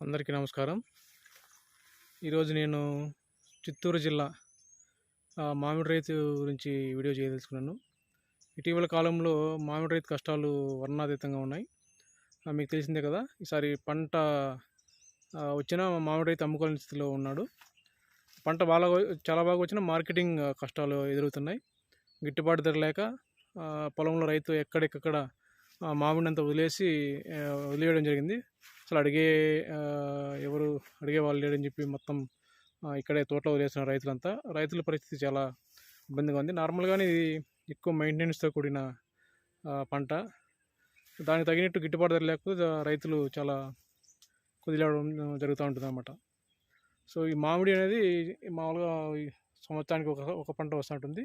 అందరికీ నమస్కారం. ఈరోజు నేను చిత్తూరు జిల్లా మామిడి రైతు గురించి వీడియో చేయదలుచుకున్నాను. ఇటీవల కాలంలో మామిడి రైతు కష్టాలు వర్ణాతీతంగా ఉన్నాయి. మీకు తెలిసిందే కదా ఈసారి పంట వచ్చిన మామిడి రైతు అమ్ముకోలేని స్థితిలో ఉన్నాడు. పంట బాగా చాలా బాగా వచ్చిన మార్కెటింగ్ కష్టాలు ఎదురవుతున్నాయి. గిట్టుబాటు ధర లేక పొలంలో రైతు ఎక్కడికక్కడ మామిడి మామిడిని అంతా వదిలేసి వదిలేయడం జరిగింది. అసలు అడిగే ఎవరు అడిగే వాళ్ళు లేడని చెప్పి మొత్తం ఇక్కడే తోటలో వదిలేసిన రైతులంతా. రైతుల పరిస్థితి చాలా ఇబ్బందిగా ఉంది. నార్మల్గానే ఇది ఎక్కువ మెయింటెనెన్స్తో కూడిన పంట. దానికి తగినట్టు గిట్టుబాటు ధర లేకపోతే రైతులు చాలా కుదిలేవడం జరుగుతూ ఉంటుంది అన్నమాట సో ఈ మామిడి అనేది మామూలుగా సంవత్సరానికి ఒక ఒక పంట వస్తుంటుంది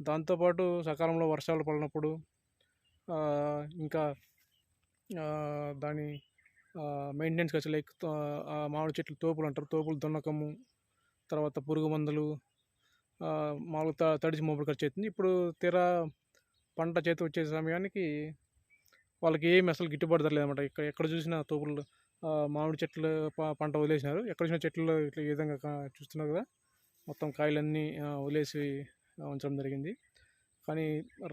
దాంతోపాటు సకాలంలో వర్షాలు పడినప్పుడు ఇంకా దాని మెయింటెనెన్స్ ఖర్చు లైక్ మామిడి చెట్లు తోపులు అంటారు. తోపులు దున్నకము తర్వాత పురుగు మందులు మామూలుగా తడిచి మోపుడు ఖర్చు అవుతుంది. ఇప్పుడు తీరా పంట చేతి వచ్చే సమయానికి వాళ్ళకి ఏమి అసలు గిట్టుబాటు ధర లేదన్నమాట. ఇక్కడ ఎక్కడ చూసినా తోపులు మామిడి చెట్లు ప- పంట వదిలేసినారు. ఎక్కడ చూసిన చెట్లు ఇట్లా ఈ విధంగా చూస్తున్నారు కదా. మొత్తం కాయలన్నీ వదిలేసి ఉంచడం జరిగింది. కానీ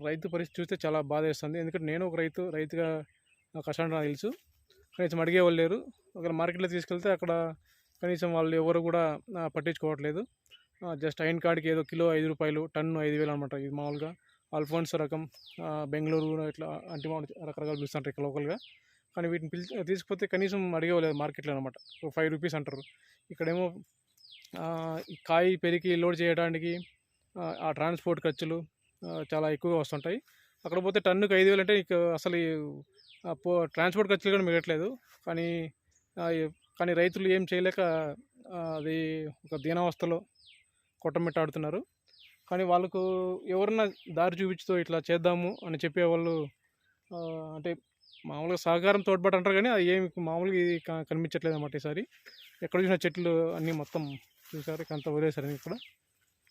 రైతు పరిస్థితి చూస్తే చాలా బాధ వేస్తుంది ఎందుకంటే నేను ఒక రైతు రైతుగా నా కష్టాన్ని తెలుసు. కనీసం అడిగే వాళ్ళు లేరు. ఒకవేళ మార్కెట్లో తీసుకెళ్తే అక్కడ కనీసం వాళ్ళు ఎవరు కూడా పట్టించుకోవట్లేదు. జస్ట్ అయిన కాడికి ఏదో కిలో ఐదు రూపాయలు టన్ను ఐదు వేలు అనమాట ఇది మామూలుగా. అల్ఫోన్స్ రకం బెంగళూరు ఇట్లా అంటి రకరకాలు పిలుస్తుంటారు ఇక్కడ లోకల్గా కానీ వీటిని పిలిచి తీసుకుపోతే కనీసం అడిగేవాళ్ళు మార్కెట్లో అనమాట. ఒక ఫైవ్ రూపీస్ అంటారు. ఇక్కడేమో కాయి కాయ పెరిగి లోడ్ చేయడానికి ఆ, ట్రాన్స్పోర్ట్ ఖర్చులు చాలా ఎక్కువగా వస్తుంటాయి. అక్కడ పోతే టన్నుకి ఐదు వేలు అంటే ఇక అసలు ఈ, ట్రాన్స్పోర్ట్ ఖర్చులు కూడా మిగట్లేదు. కానీ కానీ రైతులు ఏం చేయలేక అది ఒక దీనావస్థలో కొట్టమిట్టాడుతున్నారు. కానీ వాళ్ళకు ఎవరన్నా దారి చూపించుతో ఇట్లా చేద్దాము అని చెప్పేవాళ్ళు అంటే మామూలుగా సహకారం తోడ్పాటు అంటారు కానీ అది ఏమి మామూలుగా ఇది కనిపించట్లేదు అన్నమాట ఈసారి. ఎక్కడ చూసిన చెట్లు అన్నీ మొత్తం చూసారు ఇక అంతా వదిలేశారు ఇక్కడ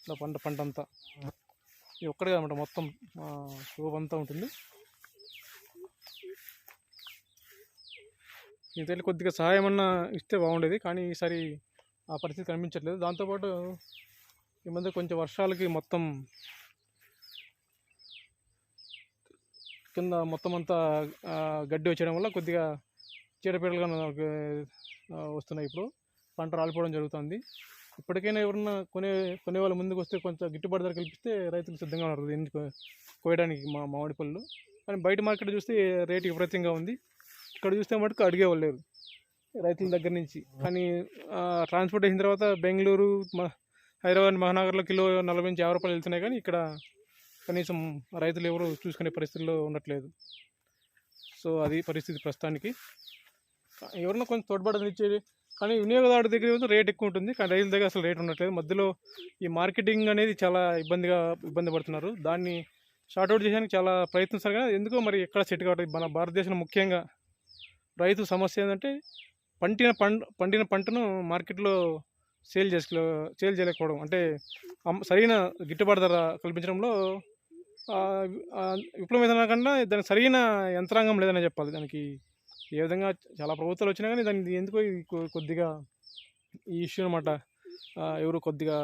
ఇలా పంట పంట అంతా ఇది ఒక్కడే అనమాట మొత్తం షోప్ అంతా ఉంటుంది. ఇది కొద్దిగా సహాయం అన్నా ఇస్తే బాగుండేది. కానీ ఈసారి ఆ పరిస్థితి కనిపించట్లేదు. దాంతోపాటు ఈ మధ్య కొంచెం వర్షాలకి మొత్తం కింద మొత్తం అంతా గడ్డి వచ్చేయడం వల్ల కొద్దిగా చీడపీడలుగా వస్తున్నాయి ఇప్పుడు. పంట రాలిపోవడం జరుగుతుంది. ఇప్పటికైనా ఎవరన్నా కొనే కొనే వాళ్ళ ముందుకు వస్తే కొంచెం గిట్టుబాటు ధర కల్పిస్తే రైతులు సిద్ధంగా ఉన్నారు. ఎందుకు కోయడానికి మా మామిడి పళ్ళు. కానీ బయట మార్కెట్ చూస్తే రేటు విపరీతంగా ఉంది. ఇక్కడ చూస్తే మటుకు అడిగేవాళ్ళు లేరు. రైతుల దగ్గర నుంచి. కానీ ట్రాన్స్పోర్ట్ అయిన తర్వాత బెంగళూరు హైదరాబాద్ మహానగర్లో కిలో నలభై నుంచి యాభై రూపాయలు వెళ్తున్నాయి కానీ ఇక్కడ కనీసం రైతులు ఎవరు చూసుకునే పరిస్థితుల్లో ఉండట్లేదు. సో అది పరిస్థితి ప్రస్తుతానికి. ఎవరన్నా కొంచెం తోడ్పడని ఇచ్చేది కానీ వినియోగదారుడి దగ్గర రేట్ ఎక్కువ ఉంటుంది. కానీ రైతుల దగ్గర అసలు రేట్ ఉండట్లేదు. మధ్యలో ఈ మార్కెటింగ్ అనేది చాలా ఇబ్బందిగా ఇబ్బంది పడుతున్నారు. దాన్ని షార్ట్అవుట్ చేయడానికి చాలా ప్రయత్నిస్తారు. కానీ ఎందుకో మరి ఎక్కడ సెట్ కావట్లేదు. మన భారతదేశంలో ముఖ్యంగా రైతు సమస్య ఏంటంటే పండిన పంట పండిన పంటను మార్కెట్లో సేల్ చేసుకో సేల్ చేయలేకపోవడం. అంటే సరైన గిట్టుబాటు ధర కల్పించడంలో విప్లవం ఏదైనా కన్నా దానికి సరైన యంత్రాంగం లేదనే చెప్పాలి. దానికి ఏ విధంగా చాలా ప్రభుత్వాలు వచ్చినా కానీ దానికి ఎందుకో కొ- కొద్దిగా ఈ ఇష్యూ అనమాట ఎవరు కొద్దిగా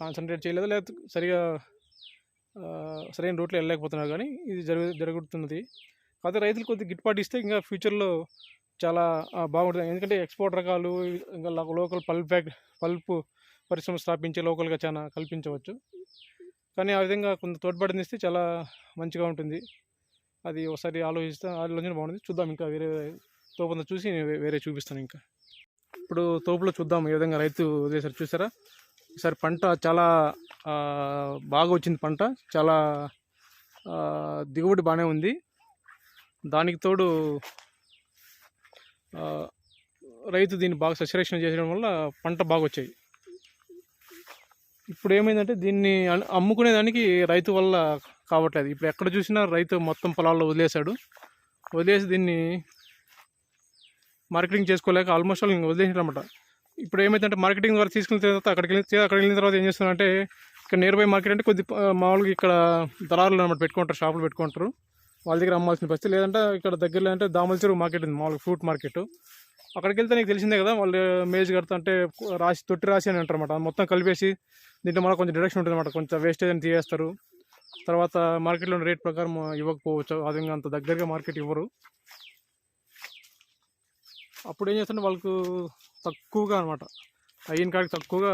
కాన్సన్ట్రేట్ చేయలేదు? లేకపోతే సరిగా సరైన రూట్లో వెళ్ళలేకపోతున్నారు కానీ ఇది జరుగు జరుగుతున్నది. అదే రైతులు కొద్దిగా గిట్టుబాటు ఇస్తే ఇంకా ఫ్యూచర్లో చాలా బాగుంటుంది. ఎందుకంటే ఎక్స్పోర్ట్ రకాలు ఇంకా లోకల్ పల్ప్ ఫ్యాక్ట్ పల్ప్ పరిశ్రమ స్థాపించే లోకల్గా చాలా కల్పించవచ్చు. కానీ ఆ విధంగా కొంత తోడ్పడిని ఇస్తే చాలా మంచిగా ఉంటుంది. అది ఒకసారి ఆలోచిస్తే ఆలోచన బాగుంటుంది. చూద్దాం ఇంకా వేరే తోపంతో చూసి వేరే చూపిస్తాను ఇంకా. ఇప్పుడు తోపులో చూద్దాం ఏ విధంగా రైతు వదిలేసారు చూసారా? ఈసారి పంట చాలా బాగా వచ్చింది పంట. చాలా దిగుబడి బాగానే ఉంది. దానికి తోడు రైతు దీన్ని బాగా సచరేషన్ చేయడం వల్ల పంట బాగా వచ్చాయి ఇప్పుడు ఏమైందంటే దీన్ని అమ్ముకునే అమ్ముకునేదానికి రైతు వల్ల కావట్లేదు. ఇప్పుడు ఎక్కడ చూసినా రైతు మొత్తం పొలాల్లో వదిలేశాడు. వదిలేసి దీన్ని మార్కెటింగ్ చేసుకోలేక ఆల్మోస్ట్ ఆల్ ఇంక వదిలేసాడనమాట ఇప్పుడు ఏమైందంటే మార్కెటింగ్ ద్వారా తీసుకున్న తర్వాత అక్కడికి వెళ్ళి అక్కడికి వెళ్ళిన తర్వాత ఏం చేస్తున్నారంటే ఇక్కడ నియర్ బై మార్కెట్ అంటే కొద్ది మామూలుగా ఇక్కడ దళారులు అనమాట పెట్టుకుంటారు షాపులు పెట్టుకుంటారు. వాళ్ళ దగ్గర అమ్మాల్సిన పరిస్థితి. లేదంటే ఇక్కడ దగ్గరలో అంటే దామల చెరువు మార్కెట్ ఉంది మామూలుగా ఫ్రూట్ మార్కెట్. అక్కడికి వెళ్తే నీకు తెలిసిందే కదా వాళ్ళు మేజ్ కడతా అంటే రాసి తొట్టి రాసి అని అంటారు అనమాట మొత్తం కలిపేసి దీంట్లో మళ్ళీ కొంచెం డిడక్షన్ ఉంటుంది అనమాట కొంచెం వేస్టేజ్ అని తీయేస్తారు తర్వాత మార్కెట్లో రేట్ ప్రకారం ఇవ్వకపోవచ్చు. ఆ విధంగా అంత దగ్గరగా మార్కెట్ ఇవ్వరు. అప్పుడు ఏం చేస్తుంటే వాళ్ళకు తక్కువగా అనమాట అయిన కాడికి తక్కువగా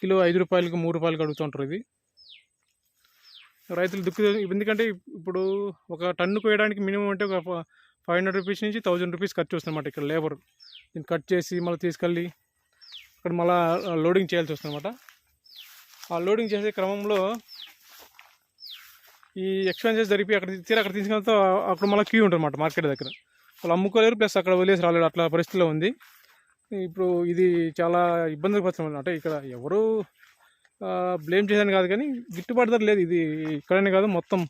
కిలో ఐదు రూపాయలకి మూడు రూపాయలకి అడుగుతుంటారు ఇది. రైతులు దుక్కు ఎందుకంటే ఇప్పుడు ఒక టన్ను కోయడానికి మినిమం అంటే ఒక ఫైవ్ హండ్రెడ్ రూపీస్ నుంచి థౌజండ్ రూపీస్ ఖర్చు వస్తుందన్నమాట ఇక్కడ లేబర్. దీన్ని కట్ చేసి మళ్ళీ తీసుకెళ్ళి అక్కడ మళ్ళీ లోడింగ్ చేయాల్సి వస్తుందన్నమాట ఆ లోడింగ్ చేసే క్రమంలో ఈ ఎక్స్పెన్సెస్ జరిపి అక్కడ తీరా అక్కడ తీసుకెళ్తే అక్కడ మళ్ళీ క్యూ ఉంటుంది అన్నమాట మార్కెట్ దగ్గర. వాళ్ళు అమ్ముకోలేరు ప్లస్ అక్కడ వదిలేసి రాలేడు అట్లా పరిస్థితిలో ఉంది. ఇప్పుడు ఇది చాలా ఇబ్బందులు పడుతుంది అంటే ఇక్కడ ఎవరు బ్లేమ్ చేశాను కాదు కానీ గిట్టుబాటు ధర లేదు. ఇది ఇక్కడనే కాదు మొత్తం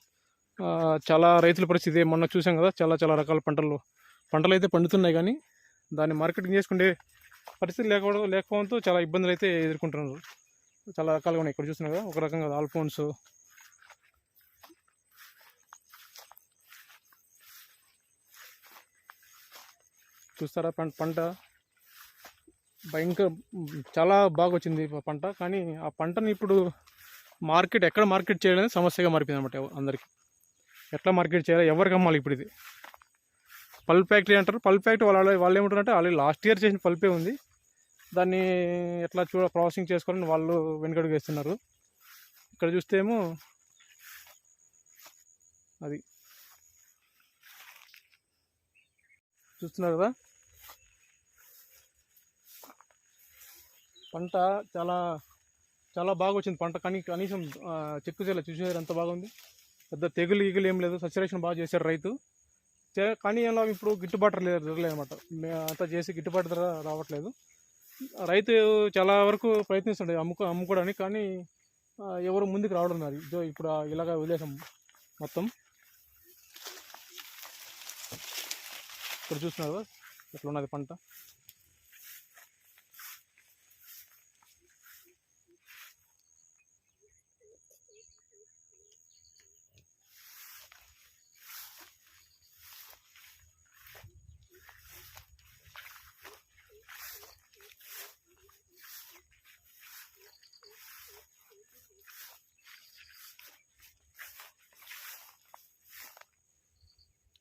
చాలా రైతుల పరిస్థితి. మొన్న చూసాం కదా చాలా చాలా రకాల పంటలు పంటలు అయితే పండుతున్నాయి కానీ దాన్ని మార్కెటింగ్ చేసుకునే పరిస్థితి లేకపోవడం లేకపోవడంతో చాలా ఇబ్బందులు అయితే ఎదుర్కొంటున్నారు. చాలా రకాలుగా ఉన్నాయి. ఇక్కడ చూసినా కదా ఒక రకంగా ఆల్ఫోన్స్. చూస్తారా పంట? భయంకర చాలా బాగా వచ్చింది పంట. కానీ ఆ పంటను ఇప్పుడు మార్కెట్ ఎక్కడ మార్కెట్ చేయడానికి సమస్యగా మారిపోయింది అనమాట అందరికి. ఎట్లా మార్కెట్ చేయాలి ఎవరికి అమ్మాలి ఇప్పుడు ఇది? పల్ప్ ఫ్యాక్టరీ అంటారు. పల్ప్ ఫ్యాక్టరీ వాళ్ళు వాళ్ళు ఏమంటారంటే ఆల్రెడీ లాస్ట్ ఇయర్ చేసిన పల్పే ఉంది. దాన్ని ఎట్లా చూడ ప్రాసెసింగ్ చేసుకోవాలని వాళ్ళు వెనుకడుగు వేస్తున్నారు. ఇక్కడ చూస్తే ఏమో అది. చూస్తున్నారు కదా? పంట చాలా చాలా బాగా వచ్చింది పంట. కానీ కనీసం చెక్కు చేయాలి చూసేసారు ఎంత బాగుంది. పెద్ద తెగులు ఈగులు ఏం లేదు. సచ్యురేషన్ బాగా చేశారు రైతు. కానీ ఎలా ఇప్పుడు గిట్టుబాటు లేదు ధరలేదు అనమాట అంతా చేసి గిట్టుబాటు ధర రావట్లేదు. రైతు చాలా వరకు ప్రయత్నిస్తుండే అమ్ముకో అమ్ముకోవడానికి కానీ ఎవరు ముందుకు రావడం అది ఇదో ఇప్పుడు ఇలాగ వదిలేసాం మొత్తం. ఇక్కడ చూస్తున్నారు ఎట్లా ఉన్నది పంట?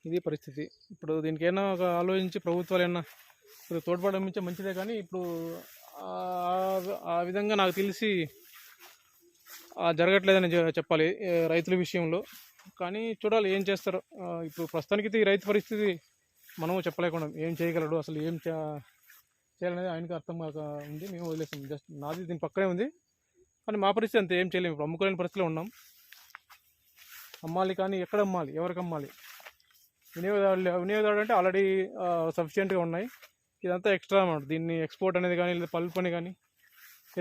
ఇది పరిస్థితి. ఇప్పుడు దీనికైనా ఒక ఆలోచించి ప్రభుత్వాలు ఏమన్నా ఇప్పుడు తోడ్పడడం నుంచే మంచిదే కానీ ఇప్పుడు ఆ- విధంగా నాకు తెలిసి జరగట్లేదని చెప్పాలి రైతుల విషయంలో. కానీ చూడాలి ఏం చేస్తారు. ఇప్పుడు ప్రస్తుతానికి ఈ రైతు పరిస్థితి మనము చెప్పలేకుండా ఏం చేయగలడు అసలు ఏం చే- చేయాలనేది ఆయనకి అర్థం కాక ఉంది. మేము వదిలేసాం. జస్ట్ నాది దీని పక్కనే ఉంది. కానీ మా పరిస్థితి అంతే ఏం చేయలేము ఇప్పుడు అమ్ముకోలేని పరిస్థితిలో ఉన్నాం. అమ్మాలి కానీ ఎక్కడ అమ్మాలి? ఎవరికి అమ్మాలి? వినియోగదారులు వినియోగదారుడు అంటే ఆల్రెడీ సఫిషియెంట్గా ఉన్నాయి. ఇదంతా ఎక్స్ట్రా అన్నమాట దీన్ని ఎక్స్పోర్ట్ అనేది కానీ లేదా పల్ప్ అని కానీ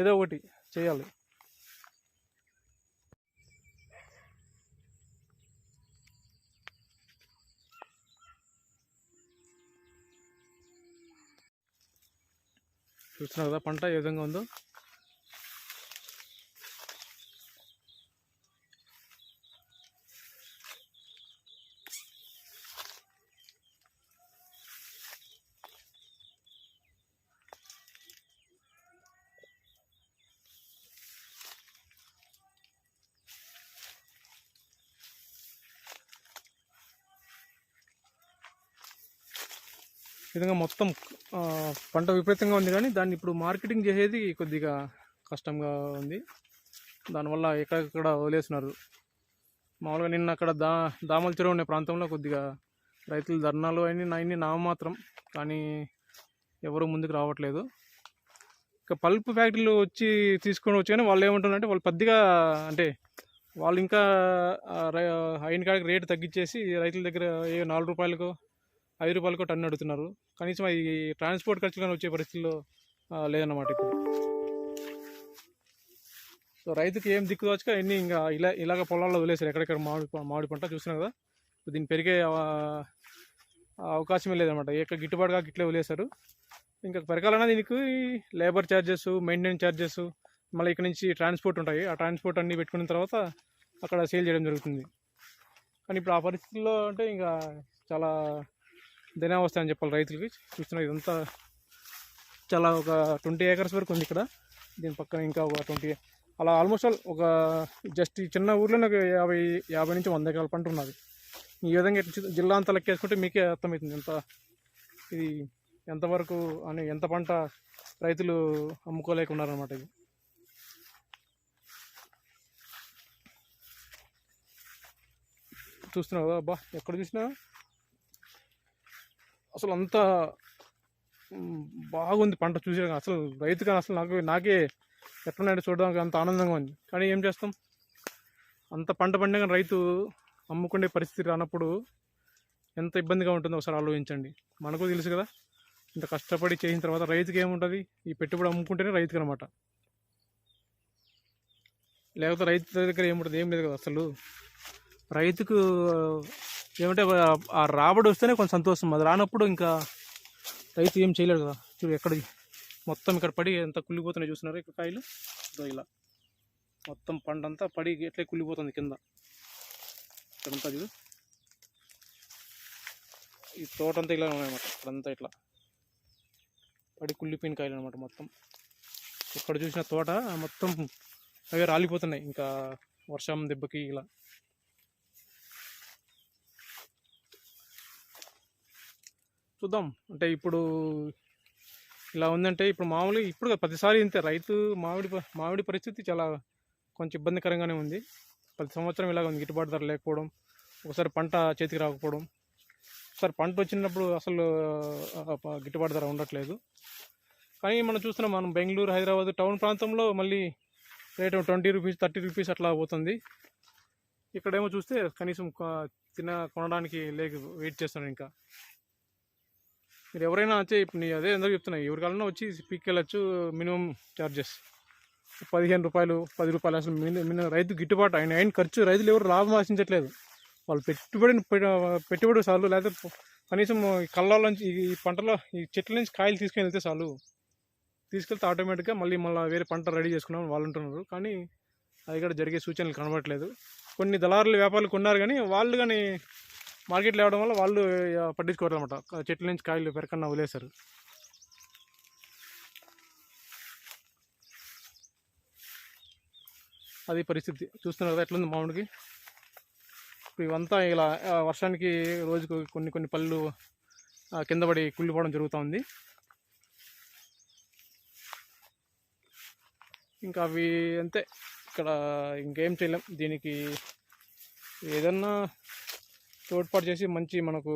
ఏదో ఒకటి చేయాలి. చూస్తున్నారు కదా పంట ఏ విధంగా ఉందో. విధంగా మొత్తం పంట విపరీతంగా ఉంది కానీ దాన్ని ఇప్పుడు మార్కెటింగ్ చేసేది కొద్దిగా కష్టంగా ఉంది. దానివల్ల ఎక్కడెక్కడ వదిలేస్తున్నారు మామూలుగా నిన్న అక్కడ దా దామల చెరువు ఉండే ప్రాంతంలో కొద్దిగా రైతులు ధర్నాలు అన్ని అన్ని నామమాత్రం కానీ ఎవరు ముందుకు రావట్లేదు. ఇక పల్ప్ ఫ్యాక్టరీలు వచ్చి తీసుకొని వచ్చి కానీ వాళ్ళు ఏమంటున్నారంటే వాళ్ళు పెద్దగా అంటే వాళ్ళు ఇంకా రై- అయిన కాడికి రేటు తగ్గించేసి రైతుల దగ్గర ఏ నాలుగు రూపాయలకు ఐదు రూపాయలకు టన్ను అడుగుతున్నారు. కనీసం ఈ ట్రాన్స్పోర్ట్ ఖర్చులు కానీ వచ్చే పరిస్థితిలో లేదన్నమాట ఇప్పుడు. సో రైతుకి ఏం దిక్కు వచ్చక ఎన్ని ఇంకా ఇలా ఇలాగ పొలాల్లో వదిలేసారు ఎక్కడెక్కడ మామిడి మామిడి పంట చూస్తున్నారు కదా దీన్ని పెరిగే అవకాశమే లేదన్నమాట. ఎక్కడ గిట్టుబాటుగా గిట్లే వదిలేశారు. ఇంకా పెరగాలన్నా దీనికి లేబర్ ఛార్జెస్ మెయింటెనెన్స్ ఛార్జెస్ మళ్ళీ ఇక్కడ నుంచి ట్రాన్స్పోర్ట్ ఉంటాయి. ఆ ట్రాన్స్పోర్ట్ అన్నీ పెట్టుకున్న తర్వాత అక్కడ సేల్ చేయడం జరుగుతుంది. కానీ ఇప్పుడు ఆ పరిస్థితుల్లో అంటే ఇంకా చాలా దినావస్థ అని చెప్పాలి రైతులకి. చూస్తున్నా ఇదంతా చాలా ఒక ట్వంటీ ఏకర్స్ వరకు ఉంది ఇక్కడ. దీని పక్కన ఇంకా ఒక ట్వంటీ అలా ఆల్మోస్ట్ ఆల్ ఒక జస్ట్ ఈ చిన్న ఊర్లోనే ఒక యాభై యాభై నుంచి వంద ఎకరాల పంట ఉన్నది. ఈ విధంగా జిల్లా అంతా లెక్కేసుకుంటే మీకే అర్థమవుతుంది ఎంత ఇది ఎంతవరకు అని ఎంత పంట రైతులు అమ్ముకోలేకున్నారనమాట ఇది. చూస్తున్నావు అబ్బా ఎక్కడ చూసినా అసలు అంత బాగుంది పంట చూసే అసలు రైతుగా అసలు నాకు నాకే ఎట్లున్నాడు చూడడానికి అంత ఆనందంగా ఉంది. కానీ ఏం చేస్తాం? అంత పంట పండిన రైతు అమ్ముకునే పరిస్థితి రానప్పుడు ఎంత ఇబ్బందిగా ఉంటుందో ఒకసారి ఆలోచించండి. మనకు తెలుసు కదా ఇంత కష్టపడి చేసిన తర్వాత రైతుకి ఏముంటుంది? ఈ పెట్టుబడి అమ్ముకుంటేనే రైతుకి అనమాట లేకపోతే రైతు దగ్గర ఏముంటుంది? ఏం లేదు కదా అసలు. రైతుకు ఏమంటే ఆ- రాబడి వస్తేనే కొంచెం సంతోషం. అది రానప్పుడు ఇంకా రైతు ఏం చేయలేడు కదా. చూడు ఎక్కడ మొత్తం ఇక్కడ పడి ఎంత కుళ్ళిపోతున్నాయి చూస్తున్నారు. ఇక్కడ కాయలు ఇలా. మొత్తం పండంతా పడి ఎట్లే కుళ్ళిపోతుంది కింద. ఇక్కడంతా చూడు. ఈ తోట అంతా ఇలా ఉన్నాయన్నమాట. ఇక్కడంతా ఇట్లా పడి కుళ్ళిపోయిన కాయలు అనమాట మొత్తం. ఎక్కడ చూసిన తోట మొత్తం అవే రాలిపోతున్నాయి. ఇంకా వర్షం దెబ్బకి ఇలా. చూద్దాం. అంటే ఇప్పుడు ఇలా ఉందంటే ఇప్పుడు మామూలుగా ఇప్పుడు ప్రతిసారి ఇంతే. రైతు మామిడి మామిడి పరిస్థితి చాలా కొంచెం ఇబ్బందికరంగానే ఉంది. ప్రతి సంవత్సరం ఇలాగ ఉంది. గిట్టుబాటు ధర లేకపోవడం ఒకసారి పంట చేతికి రాకపోవడం. ఒకసారి పంట వచ్చినప్పుడు అసలు గిట్టుబాటు ధర ఉండట్లేదు. కానీ మనం చూస్తున్నాం మనం బెంగళూరు హైదరాబాద్ టౌన్ ప్రాంతంలో మళ్ళీ rate twenty rupees thirty rupees అట్లా పోతుంది. ఇక్కడేమో చూస్తే కనీసం తిన కొనడానికి లేక వెయిట్ చేస్తాను ఇంకా. మీరు ఎవరైనా వచ్చి ఇప్పుడు నీ అదే అందరూ చెప్తున్నా ఎవరికైనా వచ్చి పీక్కెళ్ళచ్చు మినిమం ఛార్జెస్ పదిహేను రూపాయలు పది రూపాయలు అసలు మిని మినిమం రైతు గిట్టుబాటు ఆయన ఆయన ఖర్చు రైతులు ఎవరు లాభం ఆశించట్లేదు. వాళ్ళు పెట్టుబడిని పె- పెట్టుబడి చాలు లేకపోతే కనీసం ఈ కళ్ళ నుంచి ఈ పంటలో ఈ చెట్ల నుంచి కాయలు తీసుకుని వెళ్తే చాలు. తీసుకెళ్తే ఆటోమేటిక్గా మళ్ళీ మళ్ళీ వేరే పంట రెడీ చేసుకున్నాం వాళ్ళు ఉంటున్నారు కానీ అది కూడా జరిగే సూచనలు కనబడట్లేదు. కొన్ని దళారులు వ్యాపారులు కొన్నారు కానీ వాళ్ళు కానీ మార్కెట్లో ఇవ్వడం వల్ల వాళ్ళు ఆ, పట్టించుకోవడం అనమాట చెట్ల నుంచి కాయలు పెరకన్నా వదిలేశారు. అది పరిస్థితి. చూస్తున్నారు కదా ఎట్లుంది మామిడికి? ఇప్పుడు ఇవంతా ఇలా వర్షానికి రోజుకు కొన్ని కొన్ని పళ్ళు కింద పడి కుళ్ళిపోవడం జరుగుతూ ఉంది. ఇంకా అవి అంతే. ఇక్కడ ఇంకేం చేయలేం. దీనికి ఏదన్నా తోడ్పాటు చేసి మంచి మనకు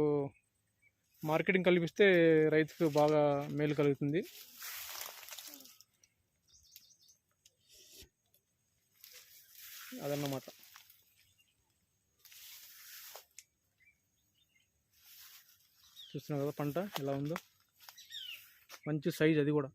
మార్కెటింగ్ కల్పిస్తే రైతుకు బాగా మేలు కలుగుతుంది. అదన్నమాట. చూస్తున్నారు కదా పంట ఎలా ఉందో? మంచి సైజ్ అది కూడా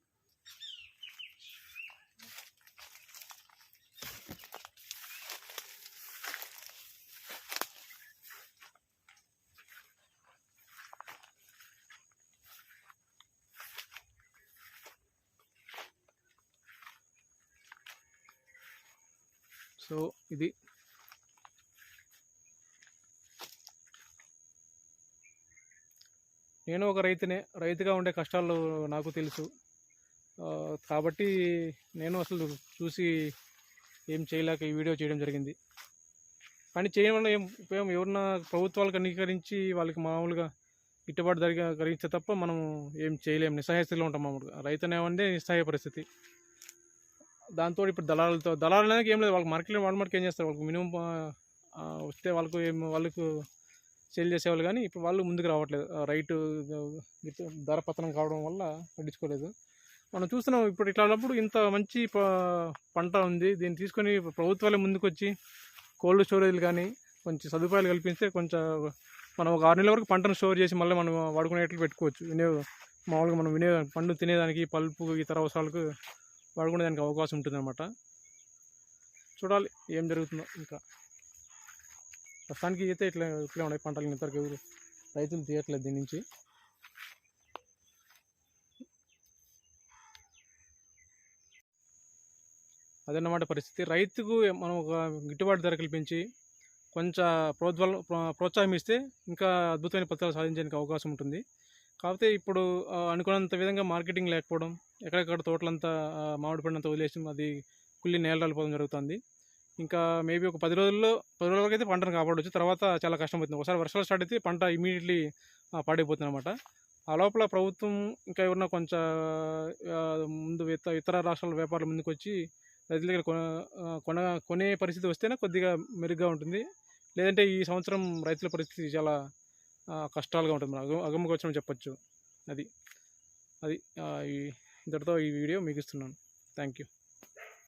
సో ఇది నేను ఒక రైతునే రైతుగా ఉండే కష్టాలు నాకు తెలుసు. కాబట్టి నేను అసలు చూసి ఏం చేయలేక ఈ వీడియో చేయడం జరిగింది. కానీ చేయడం వల్ల ఏం ఉపయోగం ఎవరన్నా ప్రభుత్వాలకు అంగీకరించి వాళ్ళకి మామూలుగా గిట్టుబాటు ధర కలిగితే తప్ప మనం ఏం చేయలేం. నిస్సహాయ స్థితిలో ఉంటాం మామూలుగా రైతునేమంటే నిస్సహాయ పరిస్థితి. దాంతో ఇప్పుడు దళాలతో దళాలు అనేది ఏం లేదు. వాళ్ళకి మార్కెట్లో వాళ్ళ మార్కెట్ ఏం చేస్తారు? వాళ్ళకి మినిమం వస్తే వాళ్ళకు ఏం వాళ్ళకు సేల్ చేసేవాళ్ళు కానీ ఇప్పుడు వాళ్ళు ముందుకు రావట్లేదు. రైటు ధర పతనం కావడం వల్ల పట్టించుకోలేదు. మనం చూస్తున్నాం ఇప్పుడు ఇట్లా ఉన్నప్పుడు ఇంత మంచి ప- పంట ఉంది. దీన్ని తీసుకొని ప్రభుత్వాలే ముందుకొచ్చి కోల్డ్ స్టోరేజ్లు కానీ కొంచెం సదుపాయాలు కల్పిస్తే కొంచెం మనం ఒక ఆరు నెలల వరకు పంటను స్టోర్ చేసి మళ్ళీ మనం వాడుకునేట్లు పెట్టుకోవచ్చు. వినియోగ మామూలుగా మనం వినియోగ పండు తినేదానికి పల్పు ఇతర అవసరాలకు వాడుకునేదానికి అవకాశం ఉంటుంది చూడాలి ఏం జరుగుతుందో ఇంకా. ప్రస్తుతానికి అయితే ఇట్లా ఇట్లే ఉన్నాయి పంటలు ఇంతవరకు ఎవరు రైతులు తీయట్లేదు దీని నుంచి. అదన్నమాట పరిస్థితి. రైతుకు మనం ఒక గిట్టుబాటు ధర కల్పించి కొంచెం ప్రోద్వల ప్రోత్సాహం ఇస్తే ఇంకా అద్భుతమైన పత్రాలు సాధించడానికి అవకాశం ఉంటుంది. కాకపోతే ఇప్పుడు అనుకున్నంత విధంగా మార్కెటింగ్ లేకపోవడం ఎక్కడెక్కడ తోటలంతా ఆ, మామిడి పండంతా వదిలేసి అది కుళ్ళి నేల రాలిపోవడం జరుగుతుంది. ఇంకా మేబీ ఒక పది రోజుల్లో పది రోజుల వరకు అయితే పంటను కాపాడవచ్చు తర్వాత చాలా కష్టం అవుతుంది ఒకసారి వర్షాలు స్టార్ట్ అయితే పంట ఇమీడియట్లీ పాడైపోతుంది అనమాట ఆ లోపల ప్రభుత్వం ఇంకా ఎవరన్నా కొంచెం ముందు ఇతర రాష్ట్రాల వ్యాపారుల ముందుకు వచ్చి రైతుల దగ్గర కొన కొన కొనే పరిస్థితి వస్తేనే కొద్దిగా మెరుగ్గా ఉంటుంది. లేదంటే ఈ సంవత్సరం రైతుల పరిస్థితి చాలా కష్టాలుగా ఉంటుంది అగ అగమ్మకొచ్చడం చెప్పొచ్చు. అది. అది ఇంతటితో ఈ వీడియో ముగిస్తున్నాను. Thank you